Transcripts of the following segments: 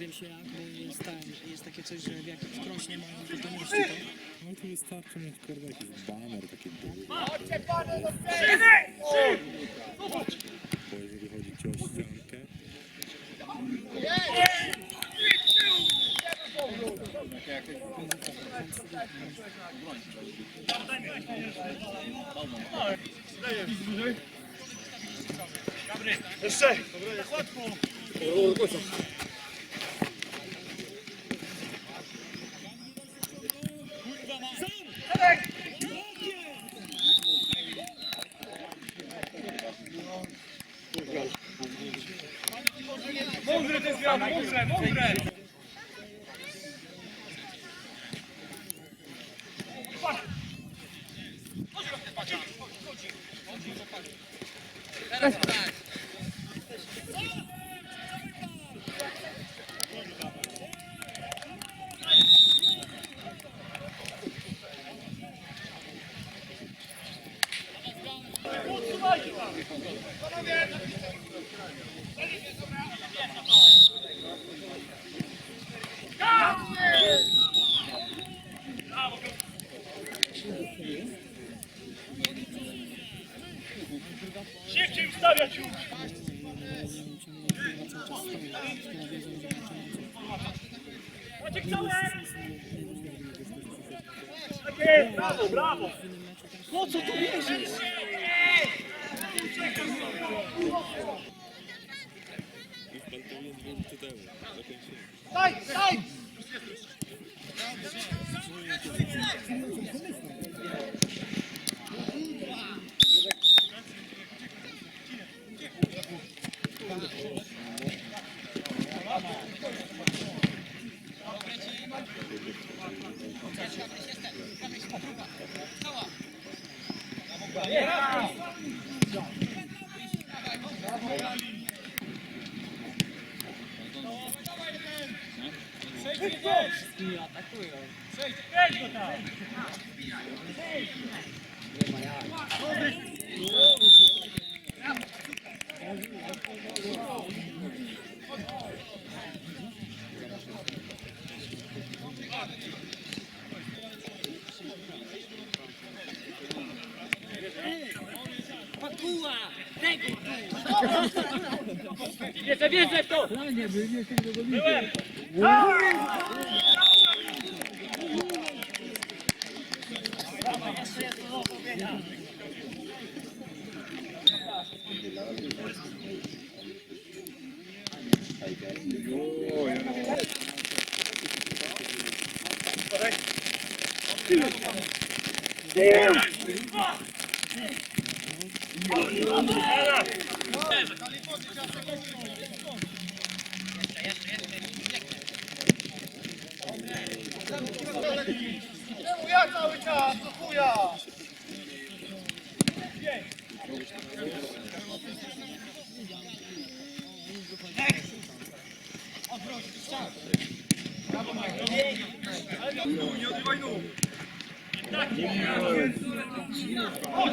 wiem się jak, bo jest, ten, jest takie coś, że jak w Krośnie mają gotowości, to No to wystarczy mieć kurde jakiś baner, taki duży. Bo jeżeli chodzi ci o ściankę, Mądre to jest Jan, mądre, mądre! Szybciej ustawiać już! Maciek całe! Tak jest, brawo, brawo! po co tu bierzesz? Yeah. Nie atakują. Dobry! Дивіться, дивіться, хто! Damn! Ja cały czas? Do chuja! Chodź,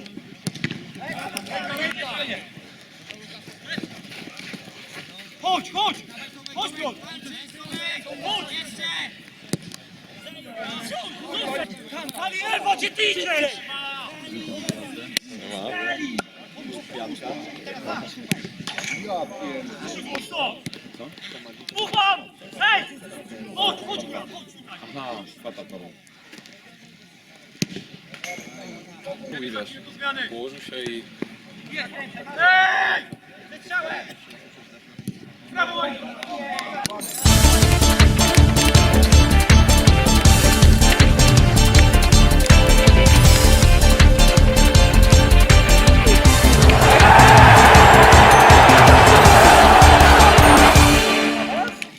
Ali, Ewa, gdzie ty idziesz? Mocno! Ufam! Hej! Chodź, chodź, chodź! Aha, szpata to. Tu idziesz. Położył się i Ej! Strzałem! Brawo!